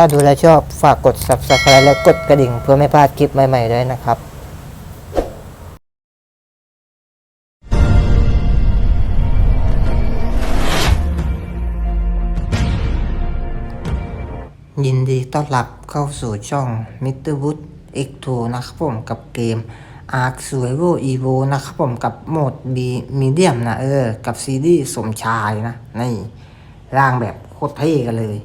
ถ้าดูแลชอบฝากกด subscribe และกดกระดิ่ง เพื่อไม่พลาดคลิปใหม่ๆด้วยนะครับยินดีต้อนรับเข้าสู่ช่อง Mr. Wood X2 นะครับผมกับเกม Ark Survival Evo นะครับผมกับโหมด B Medium นะเออ กับซีรีส์สมชายนะ นี่ ร่างแบบโคตรเท่กันเลย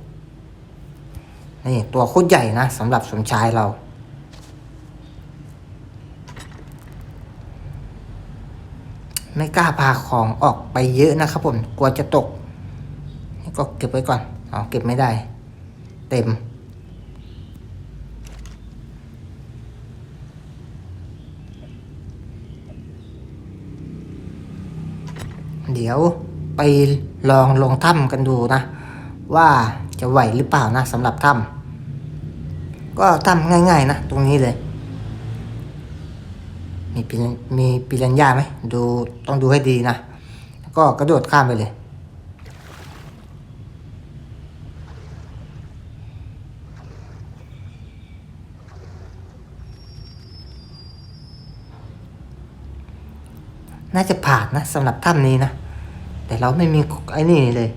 นี่ตัวโคตรใหญ่นะสำหรับสมชายเรา ไม่กล้าพาของออกไปเยอะนะครับผม กลัวจะตก ก็เก็บไว้ก่อนอ๋อเก็บไม่ได้ เต็มเดี๋ยวไปลองลงถ้ำกันดูนะ ว่าจะไหวหรือเปล่านะสำหรับถ้ำ ก็ถ้ำง่ายๆนะ ตรงนี้เลย มีปิรันมีปิรันยาไหมดูต้องดูให้ดีนะ ก็กระโดดข้ามไปเลย น่าจะผ่านนะสำหรับถ้ำนี้นะ แต่เราไม่มีไอ้นี่เลย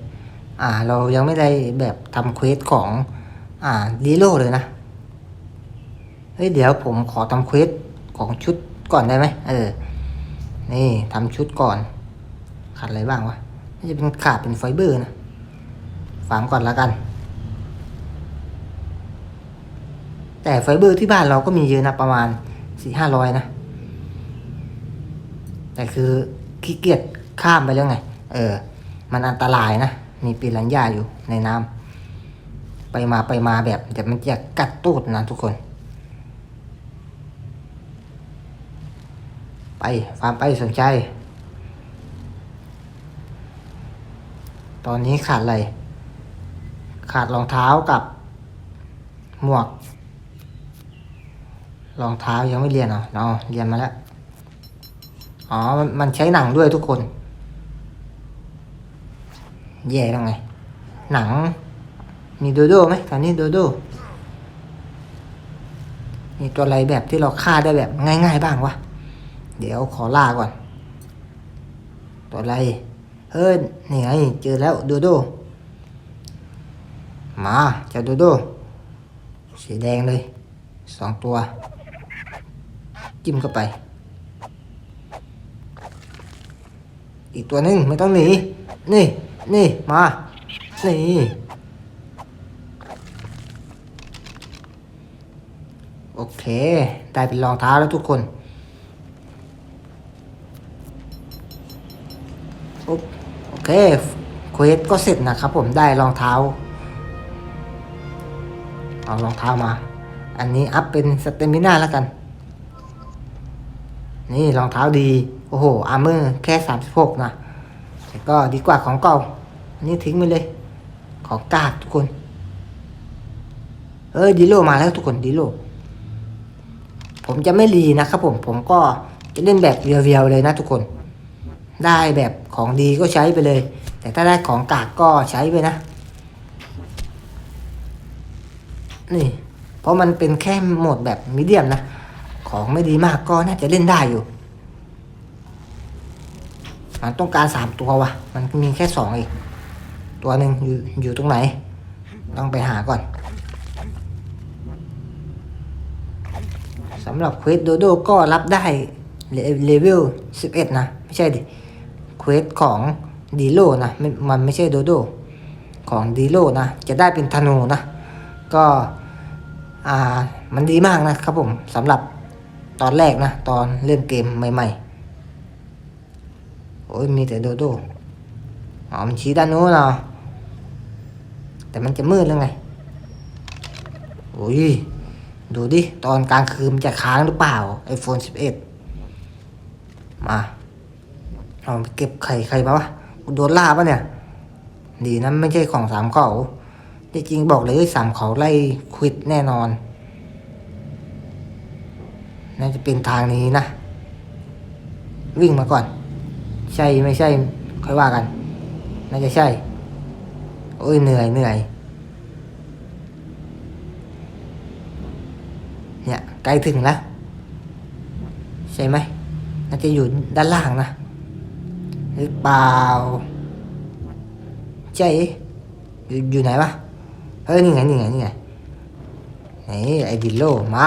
อ่า เรายังไม่ได้แบบทำเควสของ อ่าลีโร่เลยนะ เฮ้ยเดี๋ยวผมขอทำเควสของชุดก่อนได้ไหมเออ นี่ทำชุดก่อน ขาดอะไรบ้างวะน่าจะเป็นขาดเป็นไฟเบอร์นะฝังก่อนละกัน แต่ไฟเบอร์ที่บ้านเราก็มีเยอะนะประมาณสี่ห้าร้อยนะ แต่คือขี้เกียจข้ามไปแล้วไง เออ มันอันตรายนะ มีปีรัญญาอยู่ในน้ำไปมาไปมาแบบเดี๋ยวมันจะกัดตูดนะทุกคน ไปฟาร์มไปสนใจ ตอนนี้ขาดอะไร ขาดรองเท้ากับ หมวก รองเท้ายังไม่เรียนเหรอเนาะเรียนมาแล้ว อ๋อ มันใช้หนังด้วยทุกคน แย่แล้วไง หนัง มีโดโด้ไหมตอนนี้โดโด้มีตัวอะไรแบบที่เราฆ่าได้แบบง่าย ๆ บ้างวะ เดี๋ยวขอล่าก่อน ตัวอะไร เฮ้ยนี่ไง เจอแล้วโดโด้มาเจ้าโดโด้สีแดงเลยสองตัว จิ้มเข้าไป อีกตัวหนึ่งไม่ต้องหนี นี่ นี่ มา นี่ โอเค ได้เป็นรองเท้าแล้วทุกคนโอโอ เคเควสก็เสร็จนะครับผมได้รองเท้า เอารองเท้ามา อันนี้อัพเป็นสเตมิน่าแล้วกัน นี่รองเท้าดี โอ้โห อาร์เมอร์แค่สามสิบหกนะแต่ก็ดีกว่าของเก่า อันนี้ทิ้งไปเลย ของกากทุกคน เออดีโลมาแล้วทุกคนดีโล ผมจะไม่รีนะครับผม ผมก็จะเล่นแบบเรียวๆเลยนะทุกคน ได้แบบของดีก็ใช้ไปเลย แต่ถ้าได้ของกากก็ใช้ไปนะ นี่ เพราะมันเป็นแค่โหมดแบบมีเดียมนะ ของไม่ดีมากก็น่าจะเล่นได้อยู่ มันต้องการสามตัววะมันมีแค่สองเองตัวหนึ่งอยู่อยู่ตรงไหน ต้องไปหาก่อนสำหรับเควสโดโดก็รับได้เลเลเวล11 นะ ไม่ใช่ดิ ควสของดีโลนะมันไม่ใช่โดโดของดีโลนะ จะได้เป็นธนูนะ ก็อ่ามันดีมากนะครับผมสำหรับตอนแรกนะ ตอนเล่นเกมใหม่ๆ โอ้ยมีแต่โดโดอ๋อมันชี้ด้านโน้นเหรอแต่มันจะมืดแล้วไง โอ้ย ดูดิ ตอนกลางคืนมันจะค้างหรือเปล่า iPhone 11 มา เอาไปเก็บไข่ใครมาวะโดนล่าปะเนี่ย ดีนะไม่ใช่ของสามเขาที่จริงบอกเลยสามเขาไล่ควิดแน่นอน น่าจะเป็นทางนี้นะ วิ่งมาก่อน ใช่ไม่ใช่ ค่อยว่ากัน น่าจะใช่ โอ้ยเหนื่อยเหนื่อย เนี่ยใกล้ถึงแล้ว ใช่ไหมน่าจะอยู่ด้านล่างนะ หรือเปล่าใช่อยู่อยู่ไหนวะเฮ้ยนี่ไงนี่ไงนี่ไงนี่ไอ้ดิโลมา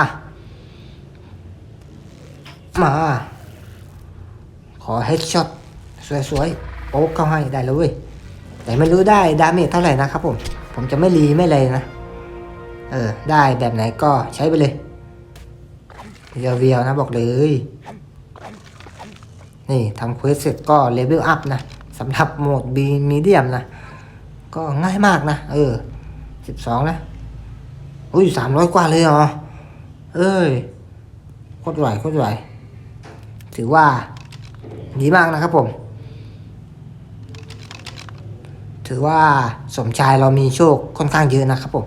มา ขอเฮดช็อตสวยๆโป๊กเข้าให้ได้แล้วเว้ยแต่ไม่รู้ได้ดาเมจเท่าไหร่นะครับผม ผมจะไม่รีไม่เลยนะ เออ ได้แบบไหนก็ใช้ไปเลยเวียวๆนะบอกเลย นี่ทำเควสเสร็จก็เลเวลอัพนะสำหรับโหมดบีมีเดียมนะ ก็ง่ายมากนะ เออสิบสองนะ อุ้ยสามร้อยกว่าเลยเหรอ เอ้ยโคตรไหวโคตรไหว ถือว่าดีมากนะครับผม ถือว่าสมชายเรามีโชคค่อนข้างเยอะนะครับผม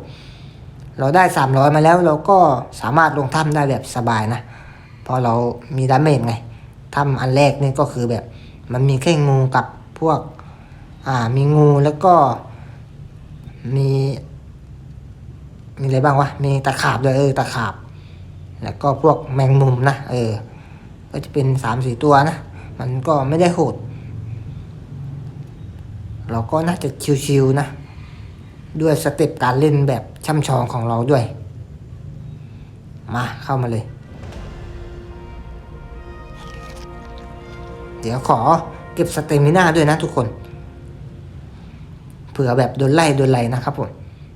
เราได้สามร้อยมาแล้วเราก็สามารถลงถ้ำได้แบบสบายนะ เพราะเรามีดาเมจไง ถ้ำอันแรกนี่ก็คือแบบ มันมีแค่งูกับพวก อ่า มีงูแล้วก็มี มีอะไรบ้างวะ มีตะขาบด้วยเออตะขาบ แล้วก็พวกแมงมุมนะเออ ก็จะเป็นสามสี่ตัวนะ มันก็ไม่ได้โหด เราก็น่าจะชิวๆนะ ด้วยสเต็ปการเล่นแบบช่ำชองของเราด้วย มาเข้ามาเลย เดี๋ยวขอเก็บสเตมิน่าด้วยนะทุกคน เผื่อแบบโดนไล่โดนไล่นะครับผม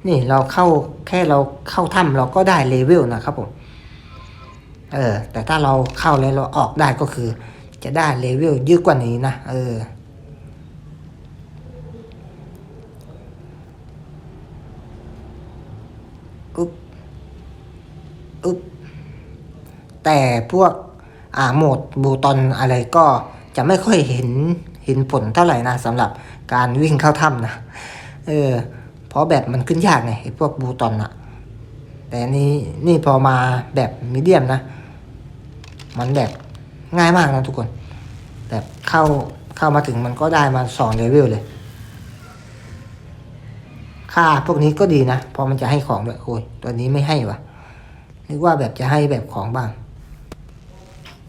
นี่เราเข้าแค่เราเข้าถ้ำเราก็ได้เลเวลนะครับผม เออ แต่ถ้าเราเข้าแล้วเราออกได้ก็คือ จะได้เลเวลเยอะกว่านี้นะ เอออุ๊บอุ๊บ แต่พวกอ่าโหมดบูตอนอะไรก็ จะไม่ค่อยเห็นเห็นผลเท่าไหร่นะสำหรับการวิ่งเข้าถ้ำนะเออเพราะแบบมันขึ้นยากไงพวกบูตอนอะแต่นี่นี่พอมาแบบมีเดียมนะ มันแบบง่ายมากนะทุกคน แบบเข้าเข้ามาถึงมันก็ได้มาสองเลเวลเลย ค่าพวกนี้ก็ดีนะ พอมันจะให้ของด้วยโอ้ยตัวนี้ไม่ให้วะนึกว่าแบบจะให้แบบของบ้าง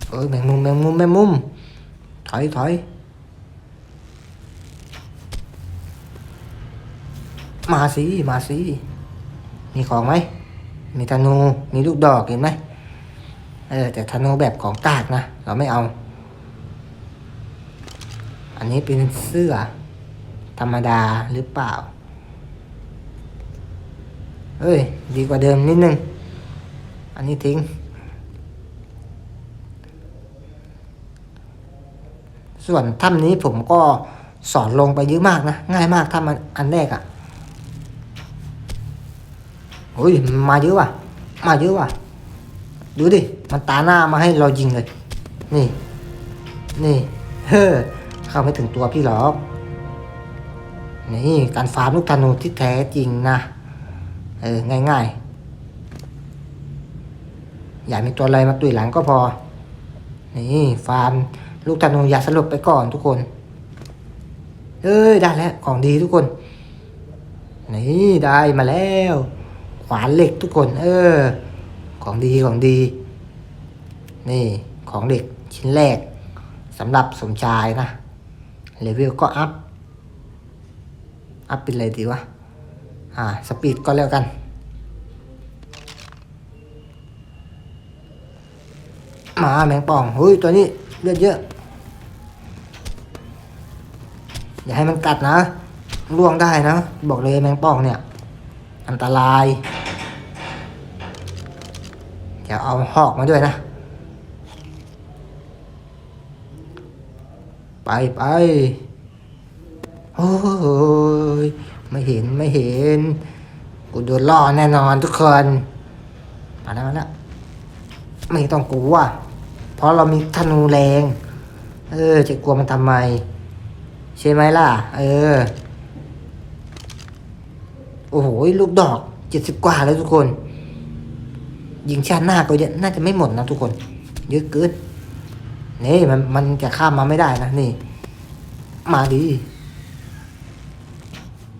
เอ้ยแมงมุมแมงมุมแมงมุม ถอยถอยมาสิ มาสิ มีของไหม มีธนู มีลูกดอกเห็นไหมเออแต่ธนูแบบของกากนะ เราไม่เอา อันนี้เป็นเสื้อ ธรรมดาหรือเปล่า เอ้ย ดีกว่าเดิมนิดนึง อันนี้ทิ้ง ส่วนถ้ำนี้ผมก็สอนลงไปเยอะมากนะ ง่ายมากถ้ำอันอันแรกอะ่ะโอ้ยมาเยอะว่ะ มาเยอะว่ะ ดูดิ มันตาหน้ามาให้เรายิงเลย นี่ นี่ เฮ้อเข้าไม่ถึงตัวพี่หรอก นี่การฟาร์มลูกธนูที่แท้จริงนะ เออ ง่ายๆ อย่ามีตัวอะไรมาตุยหลังก็พอ นี่ฟาร์ม ลูกธนูอย่าสลบไปก่อนทุกคน เอ้ยได้แล้วของดีทุกคน นี่ได้มาแล้วขวานเหล็กทุกคน เออ ของดีของดี นี่ของเด็กชิ้นแรกสำหรับสมชายนะเลเวลก็อัพ อัพเป็นอะไรดีวะ อ่า สปีดก็แล้วกัน มาแมงป่องเฮ้ย ตัวนี้เลือดเยอะ อย่าให้มันกัดนะล่วงได้นะ บอกเลยแมงป่องเนี่ย อันตรายเดี๋ยวเอาหอกมาด้วยนะ ไปไปโอ้ยไม่เห็นไม่เห็น กูโดนล่อแน่นอนทุกคนมาแล้วมาแล้วไม่ต้องกลัวเพราะเรามีธนูแรง เออ จะกลัวมันทำไม ใช่ไหมล่ะ เออ โอ้โห ลูกดอกเจ็ดสิบกว่าแล้วทุกคนยิงชาติหน้าก็เยน่าจะไม่หมดนะทุกคน เยอะเกินนี่มันมันจะข้ามมาไม่ได้นะนี่ มาดี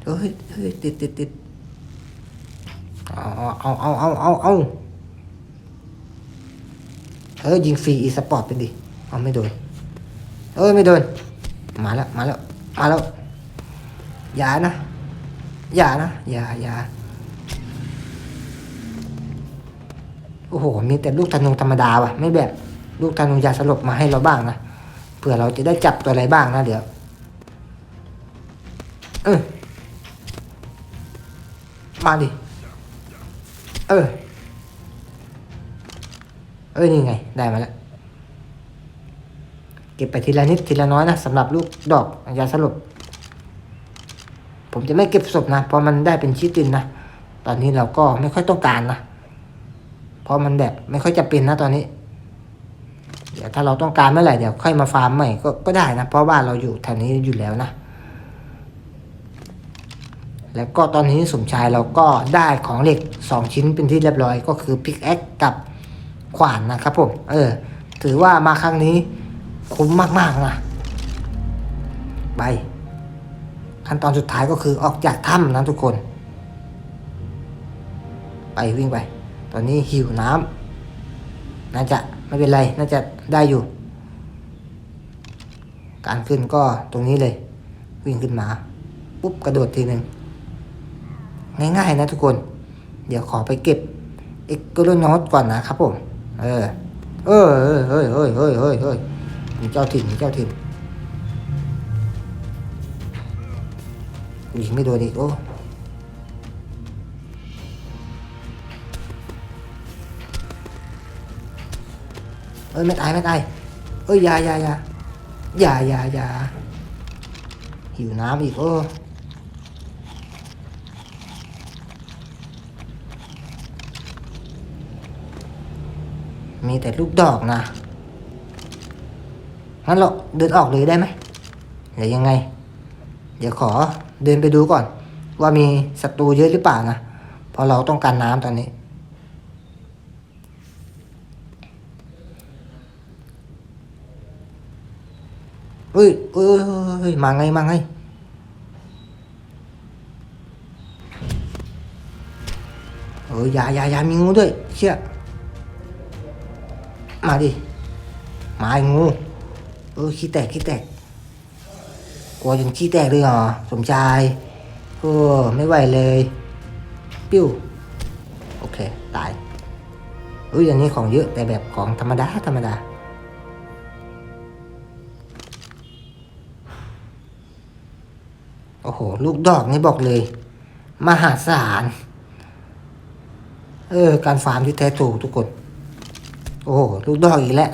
เฮ้ยเฮ้ยติดติดติดเอาเอาเอาเอาเอาเอาเออยิงฟรีอีสปอร์ตไปดิ เอาไม่โดน เออไม่โดน มาแล้ว มาแล้ว มาแล้ว อย่านะ อย่านะ อย่าอย่าโอ้โห มีแต่ลูกธนูธรรมดาว่ะ ไม่แบบ ลูกธนูยาสลบมาให้เราบ้างนะ เผื่อเราจะได้จับตัวอะไรบ้างนะเดี๋ยว เออ มาดิ เออ เอ้ยนี่ไง ได้มาแล้ว เก็บไปทีละนิดทีละน้อยนะสำหรับลูกดอกยาสลบ ผมจะไม่เก็บศพนะ เพราะมันได้เป็นชิตินนะ ตอนนี้เราก็ไม่ค่อยต้องการนะ เพราะมันแบบไม่ค่อยจะเป็นนะตอนนี้ เดี๋ยวถ้าเราต้องการเมื่อไหร่เดี๋ยวค่อยมาฟาร์มใหม่ก็ก็ได้นะ เพราะว่าเราอยู่แถวนี้อยู่แล้วนะ แล้วก็ตอนนี้สมชายเราก็ได้ของเหล็กสองชิ้นเป็นที่เรียบร้อย ก็คือพิกแอคกับขวานนะครับผม เออ ถือว่ามาครั้งนี้ คุ้มมาก ๆ นะ ไป ขั้นตอนสุดท้ายก็คือออกจากถ้ำนะทุกคน ไปวิ่งไป ตอนนี้หิวน้ำน่าจะไม่เป็นไร น่าจะได้อยู่ การขึ้นก็ตรงนี้เลย วิ่งขึ้นมา ปุ๊บกระโดดทีหนึ่งง่าย ๆ นะทุกคน เดี๋ยวขอไปเก็บเอ็กโกโลนอตก่อนนะครับผม เออ เออเออเฮ้ยเฮ้ยเฮ้ยเฮ้ย เฮ้ยมีเจ้าถิ่นมีเจ้าถิ่นยิงไม่โดนอีกโอ้เอ้ยไม่ตายไม่ตายเอ้ยยายายายายายาหิวน้ำอีกโอ้มีแต่ลูกดอกนะ งั้นเราเดินออกเลยได้ไหมหรือยังไง เดี๋ยวขอเดินไปดูก่อน ว่ามีศัตรูเยอะหรือเปล่านะเพราะเราต้องการน้ำตอนนี้เฮ้ยเฮ้ยเฮ้ยมาไงมาไงเอออย่าอย่าอย่ามีงูด้วย เชี่ยมาดิ มาไอ้งู เออขี้แตกขี้แตก กลัวจนขี้แตกเลยเหรอสมชายโอ้ไม่ไหวเลย ปิ้ว โอเค ตายเอ้ยอันนี้ของเยอะแต่แบบของธรรมดาธรรมดาโอ้โห ลูกดอกนี่บอกเลย มหาศาล เออ การฟาร์มที่แท้ถูกทุกคน โอ้โหลูกดอกอีกแล้ว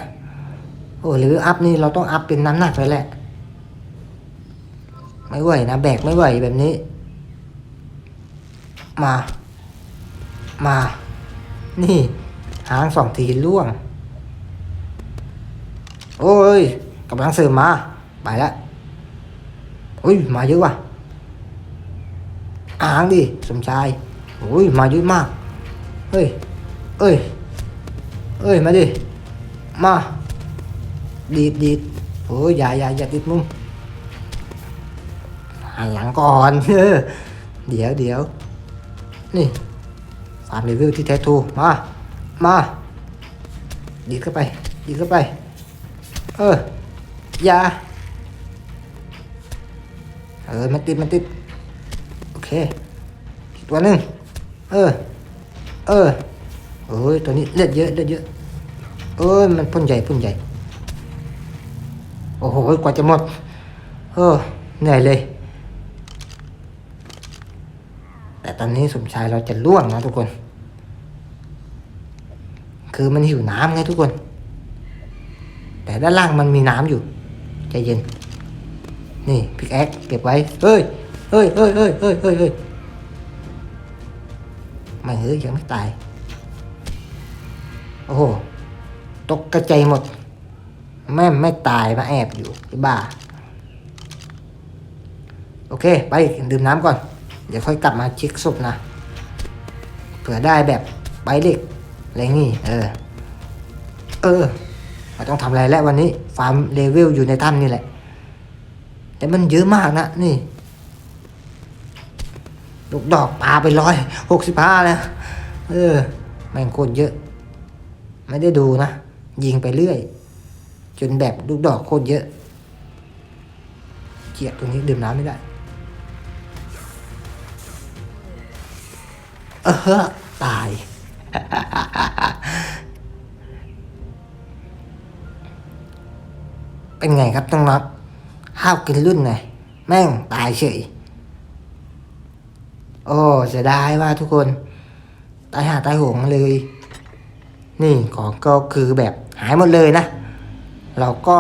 โอ้หรืออัพนี่เราต้องอัพเป็นน้ำหนักเลยแหละ ไม่ไหวนะแบกไม่ไหวแบบนี้ มา มา นี่ หางสองทีล่วง โอ้ยกำลังเสริมมา ไปแล้วอุ้ยมาเยอะว่ะอ่างดิสมชายโอ้ยมาเยอะมาก เฮ้ย เอ้ย เอ้ย มาดิ มา ดีดดีดโอ้ยอย่าอย่าอย่าติดมุมหันหลังก่อนเออเดี๋ยวเดี๋ยวนี่ฟาร์มรีวิวที่แท้ทูมา มาดีดเข้าไปดีดเข้าไป เอออย่าเออมันติดมันติดโอเคตัวหนึ่งเออ เออโอ้ยตัวนี้เลือดเยอะเลือดเยอะเอ้ยมันพ่นใหญ่พ่นใหญ่ โอ้โหกว่าจะหมดเออเหนื่อยเลย แต่ตอนนี้สมชายเราจะล่วงนะทุกคน คือมันหิวน้ำไงทุกคน แต่ด้านล่างมันมีน้ำอยู่ใจเย็น นี่พิกแอคเก็บไว้เฮ้ยเฮ้ยเฮ้ยเฮ้ยเฮ้ยเฮ้ยเฮ้ยไม่เฮ้ยยังไม่ตาย โอ้โห ตกกระจายหมด แม่ไม่ตายมาแอบอยู่ไอ้บ้า โอเค ไปดื่มน้ำก่อน เดี๋ยวค่อยกลับมาเช็คศพนะเผื่อได้แบบใบเด็กอะไรงี้ เออ เออไม่ต้องทำอะไรแล้ววันนี้ ฟาร์มเลเวลอยู่ในถ้ำนี่แหละแต่มันเยอะมากนะ นี่ลูกดอกปลาไปร้อยหกสิบห้าแล้วเออ แม่งโคตรเยอะ ไม่ได้ดูนะ ยิงไปเรื่อย จนแบบลูกดอกโคตรเยอะเกียดตรงนี้ดื่มน้ำไม่ได้ เออตาย เป็นไงครับต้องรับห้าวกินรุ่นไงแม่งตายเฉย โอ้เสียดายว่าทุกคน ตายหาตายโหงเลย นี่ของก็คือแบบหายหมดเลยนะ เราก็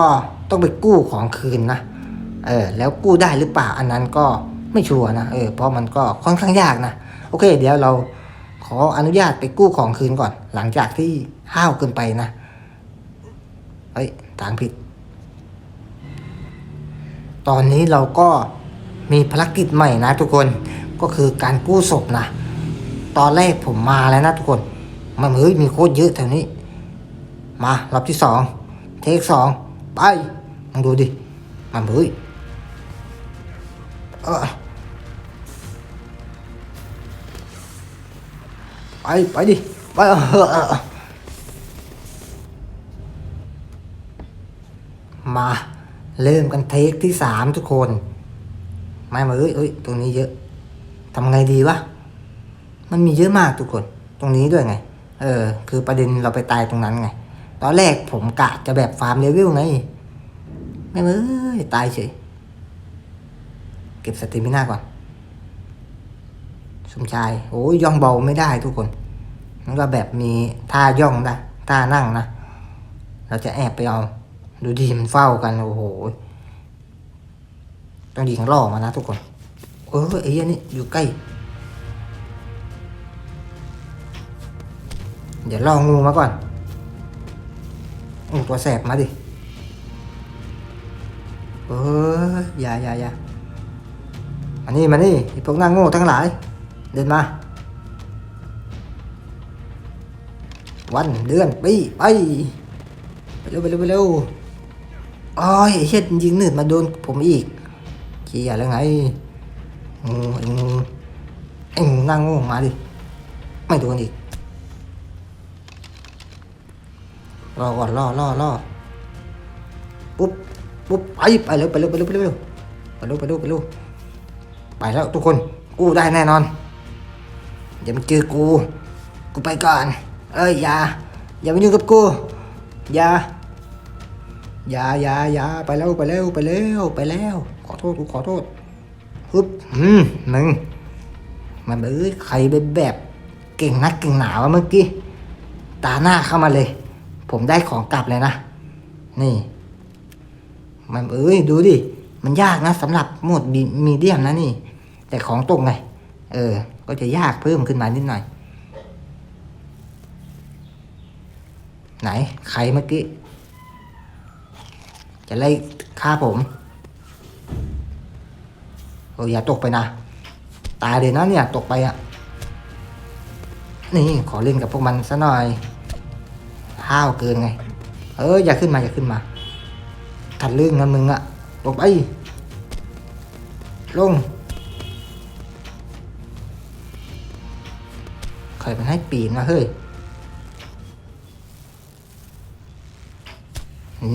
ต้องไปกู้ของคืนนะ เออแล้วกู้ได้หรือเปล่าอันนั้นก็ไม่ชัวร์นะ เออเพราะมันก็ค่อนข้างยากนะ โอเค เดี๋ยวเราขออนุญาตไปกู้ของคืนก่อน หลังจากที่ห้าวเกินไปนะ เฮ้ยทางผิด ตอนนี้เราก็มีภารกิจใหม่นะทุกคน ก็คือการกู้ศพนะ ตอนแรกผมมาแล้วนะทุกคน มันเฮ้ยมีโคตรเยอะแถวนี้ มารอบที่สอง เทคสองไปลองดูดิมันเฮ้ยเออไปไปดิไปเออมาเริ่มกันเทคที่สามทุกคน ไม่มาเอ้ยเอ้ยตรงนี้เยอะทำไงดีวะมันมีเยอะมากทุกคน ตรงนี้ด้วยไง เออ คือประเด็นเราไปตายตรงนั้นไง ตอนแรกผมกะจะแบบฟาร์มเลเวลไง ไม่เอ้ยตายเฉย เก็บสติมิน่าก่อน สมชาย โอ้ยย่องเบาไม่ได้ทุกคนมันก็แบบมีท่าย่องนะท่านั่งนะ เราจะแอบไปเอา ดูดีมันเฝ้ากันโอ้โห ต้องยิงล่อมานะทุกคน เออไอ้เหี้ยนี่อยู่ใกล้ เดี๋ยวล่องูมาก่อน งูตัวแสบมาดิเอออย่าอย่าอย่ามานี่มานี้พวกหน้าโง่ทั้งหลาย เดินมา วันเดือนปีไปไปเร็วไปเร็วไปเร็วโอ้ยไอ้เช็ดยิงหนืดมาโดนผมอีกเจียแล้วไงงูไอ้งูไอ้งูหน้าโง่มาดิไม่โดนอีก รอก่อนรอรอรอปุ๊บปุ๊บไปไปเร็วไปเร็วไปเร็วไปเร็วไปเร็วไปเร็วไปเร็วไปแล้วทุกคนกูได้แน่นอนอย่ามาเจอกู กูไปก่อน เอ้ยอย่าอย่ามายุ่งกับกูอย่าอย่าอย่าอย่าไปแล้วไปแล้วไปแล้วไปแล้ว ขอโทษกูขอโทษฮึบอืมหนึ่งมันเอ้ยใครเป็นแบบ เก่งนักเก่งหนาวะเมื่อกี้ตาหน้าเข้ามาเลย ผมได้ของกลับเลยนะ นี่ มันเอ้ยดูดิ มันยากนะสำหรับโหมดมีเดียมนะนี่ แต่ของตกไง เออ ก็จะยากเพิ่มขึ้นมานิดหน่อย ไหน ใครเมื่อกี้ จะไล่ฆ่าผมโอ้ยอย่าตกไปนะ ตายเลยนะเนี่ย ตกไปอะ นี่ขอเล่นกับพวกมันซะหน่อย ห้าวเกินไง เอออย่าขึ้นมาอย่าขึ้นมาถัดเรื่องนั้นมึงอะลงไปลงใครมันให้ปีนมาเฮ้ย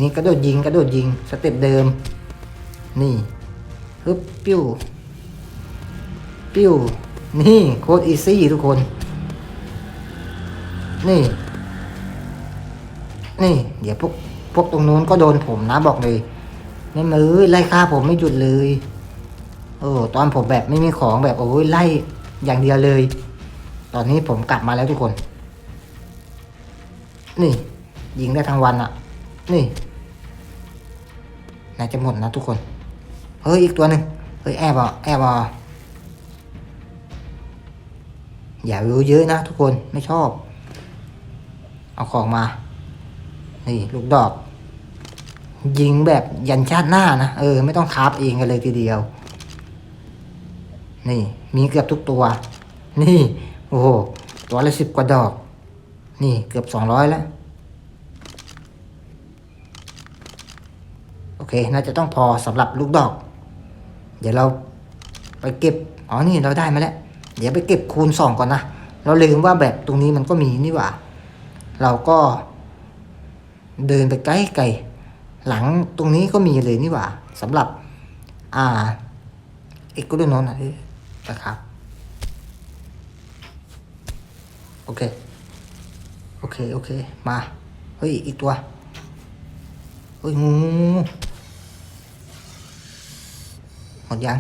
นี่กระโดดยิงกระโดดยิงสเต็ปเดิม นี่ฮึบปิ้วปิ้วนี่โคตรอีซี่ทุกคน นี่ นี่ เดี๋ยวพวกพวกตรงนู้นก็โดนผมนะบอกเลยไม่มือไล่ฆ่าผมไม่หยุดเลยโอ้ตอนผมแบบไม่มีของแบบโอ้ยไล่อย่างเดียวเลย ตอนนี้ผมกลับมาแล้วทุกคน นี่ ยิงได้ทั้งวันอะ่ะนี่น่าจะหมดนะทุกคน เฮ้ยอีกตัวหนึ่งเฮ้ยแอบอะแอบอะอย่ารู้เยอะนะทุกคนไม่ชอบ เอาของมา นี่ลูกดอก ยิงแบบยันชาติหน้านะ เออ ไม่ต้องคาฟเองกันเลยทีเดียว นี่ มีเกือบทุกตัว นี่ โอ้โห ตัวละสิบกว่าดอก นี่เกือบสองร้อยแล้ว โอเค น่าจะต้องพอสำหรับลูกดอก เดี๋ยวเราไปเก็บ อ๋อ นี่เราได้มาแล้ว เดี๋ยวไปเก็บคูณสองก่อนนะ เราลืมว่าแบบตรงนี้มันก็มีนี่หว่า เราก็ เดินไปไกลไกลหลังตรงนี้ก็มีเลยนี่หว่าสำหรับ อ่าเอกกุลนนท์นะครับ โอเค โอเค โอเค มา เฮ้ย อีกตัว เฮ้ย งูหมดยัง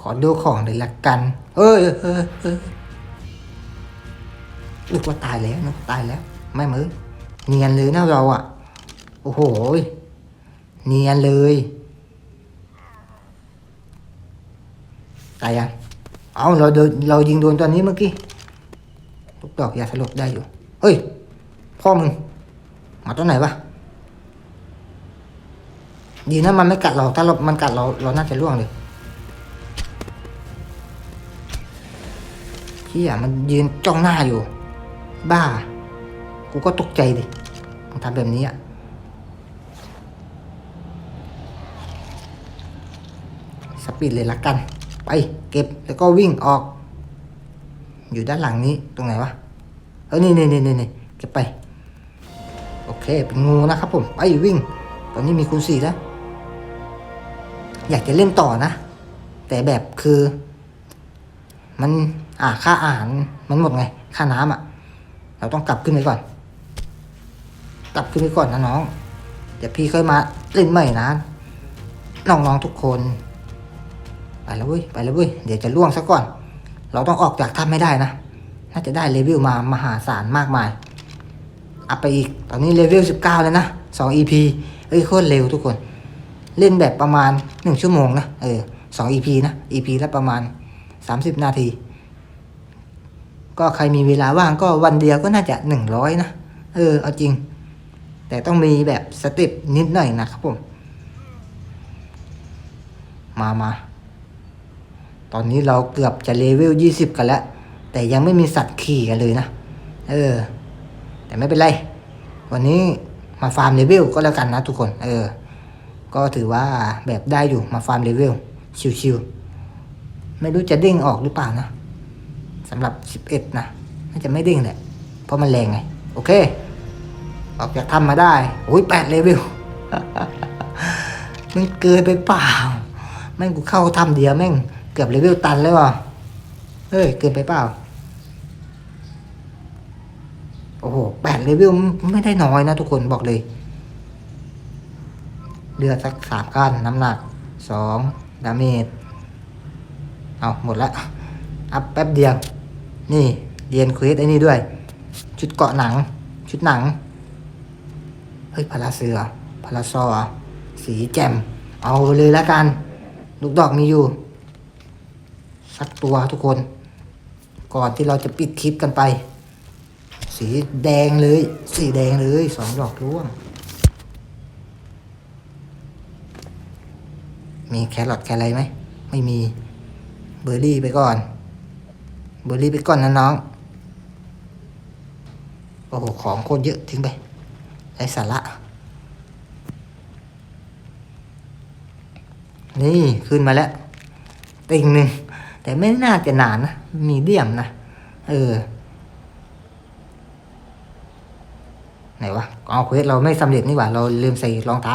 ขอดูของเลยละกัน เอ้ยเอ้ยเอ้ยนึกว่าตายแล้วนึกว่าตายแล้ว ไม่มือ เนียนเลยนะเราอะ โอ้โห เนียนเลยตายยังเอาเราโดนเรายิงโดนตัวนี้เมื่อกี้ลูกดอกยาสลบได้อยู่ เฮ้ย พ่อมึง มาตัวไหนวะดีนะมันไม่กัดเรา ถ้าเรา มันกัดเรา เราน่าจะล่วงเลยพี่อะมันยืนจ้องหน้าอยู่ บ้า กูก็ตกใจดิ ทำแบบนี้อะสปีดเลยละกัน ไปเก็บแล้วก็วิ่งออก อยู่ด้านหลังนี้ตรงไหนวะเออนี่นี่นี่นี่นเก็บไป โอเคเป็นงูนะครับผม ไปวิ่ง ตอนนี้มีคูณสี่แล้ว อยากจะเล่นต่อนะ แต่แบบคือ มันอ่าค่าอาหารมันหมดไง ค่าน้ำอะ เราต้องกลับขึ้นไปก่อน กลับขึ้นไปก่อนนะน้อง เดี๋ยวพี่ค่อยมาเล่นใหม่นะน้องๆทุกคน ไปแล้วเว้ยไปแล้วเว้ยเดี๋ยวจะล่วงซะก่อน เราต้องออกจากถ้ำไม่ได้นะ น่าจะได้เลเวลมามหาศาลมากมาย อัพไปอีก ตอนนี้เลเวล19 แล้วนะ2 EP เอ้ยโคตรเร็วทุกคน เล่นแบบประมาณ 1 ชั่วโมงนะ เออ2 EP นะ EP ละประมาณ 30 นาที ก็ใครมีเวลาว่างก็วันเดียวก็น่าจะ 100 นะ เออ เอาจริง แต่ต้องมีแบบสเต็ปนิดหน่อยนะครับผม มามา ตอนนี้เราเกือบจะเลเวลยี่สิบกันแล้ว แต่ยังไม่มีสัตว์ขี่กันเลยนะ เออ แต่ไม่เป็นไร วันนี้มาฟาร์มเลเวลก็แล้วกันนะทุกคน เออ ก็ถือว่าแบบได้อยู่มาฟาร์มเลเวลชิวๆ ไม่รู้จะเด้งออกหรือเปล่านะสำหรับสิบเอ็ดนะน่าจะไม่เด้งแหละ เพราะมันแรงไง โอเค ออกจากถ้ำมาได้โอ้ยแปดเลเวลมันเกินไปเปล่า แม่งกูเข้าถ้ำเดียวแม่งเกือบเลเวลตันแล้วว่ะเฮ้ยเกินไปเปล่า โอ้โหแปดเลเวลไม่ได้น้อยนะทุกคนบอกเลย เลือดสักสามก้านน้ำหนักสองดาเมจเอาหมดละอัพแป๊บเดียว นี่เรียนเควสไอ้นี่ด้วย ชุดเกาะหนัง ชุดหนัง เฮ้ยพาราเสือพาราซอร์สีแจ่ม เอาเลยละกัน ลูกดอกมีอยู่ สักตัวทุกคน ก่อนที่เราจะปิดคลิปกันไป สีแดงเลย สีแดงเลยสองดอกร่วง มีแครอทแคอะไรไหม ไม่มี เบอร์รี่ไปก่อน เบอร์รี่ไปก่อนนะน้อง โอ้โห ของโคตรเยอะทิ้งไป ไร้สาระ นี่ขึ้นมาแล้วติ่งหนึ่ง แต่ไม่น่าจะนานนะ มีเดียมนะ เออ ไหนวะ เอาเควสเราไม่สำเร็จนี่หว่า เราลืมใส่รองเท้า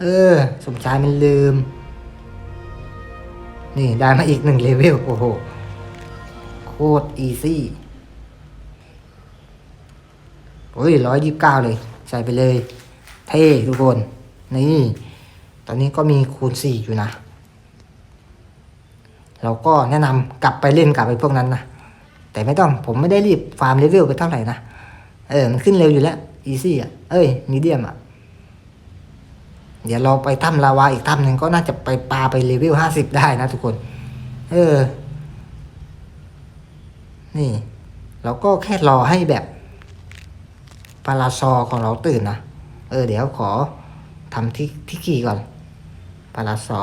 เออ สมชายมันลืม นี่ได้มาอีกหนึ่งเลเวล โอ้โห โคตรอีซี่ โอ้ยร้อยยี่สิบเก้าเลย ใส่ไปเลย เท่ทุกคน นี่ ตอนนี้ก็มีคูณสี่อยู่นะ เราก็แนะนำกลับไปเล่นกับไอ้พวกนั้นนะ แต่ไม่ต้องผมไม่ได้รีบฟาร์มเลเวลไปเท่าไหร่นะ เออ มันขึ้นเร็วอยู่แล้วอีซี่อะ เอ้ยมีเดียมอะ เดี๋ยวเราไปถ้ำลาวาอีกถ้ำหนึ่งก็น่าจะไปปลาไปเลเวลห้าสิบได้นะทุกคน เออ นี่ เราก็แค่รอให้แบบ ปาราซอของเราตื่นนะ เออ เดี๋ยวขอทำที่ที่ขี่ก่อนปาราซอ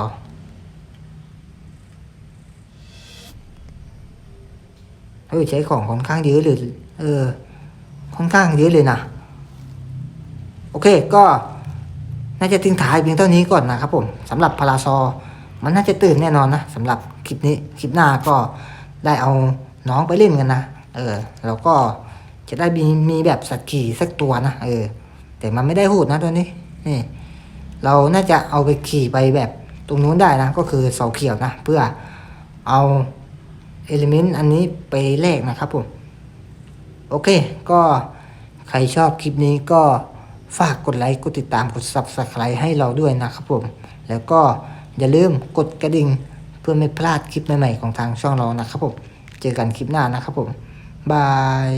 เออใช้ของค่อนข้างเยอะเลย เออ ค่อนข้างเยอะเลยนะ โอเคก็น่าจะทิ้งท้ายเพียงเท่านี้ก่อนนะครับผมสำหรับพาราซอ มันน่าจะตื่นแน่นอนนะสำหรับคลิปนี้คลิปหน้าก็ได้เอาน้องไปเล่นกันนะ เออ แล้วก็ จะได้มีมีแบบสัตว์ขี่สักตัวนะเออ แต่มันไม่ได้หูดนะตัวนี้ นี่ เราน่าจะเอาไปขี่ไปแบบตรงนู้นได้นะ ก็คือเสาเขียวนะ เพื่อเอาเอลิเมนต์อันนี้ไปแลกนะครับผม โอเค ก็ใครชอบคลิปนี้ก็ฝากกดไลค์ กดติดตาม กด Subscribe ให้เราด้วยนะครับผม แล้วก็อย่าลืมกดกระดิ่งเพื่อไม่พลาดคลิปใหม่ๆของทางช่องเรานะครับผม เจอกันคลิปหน้านะครับผม บาย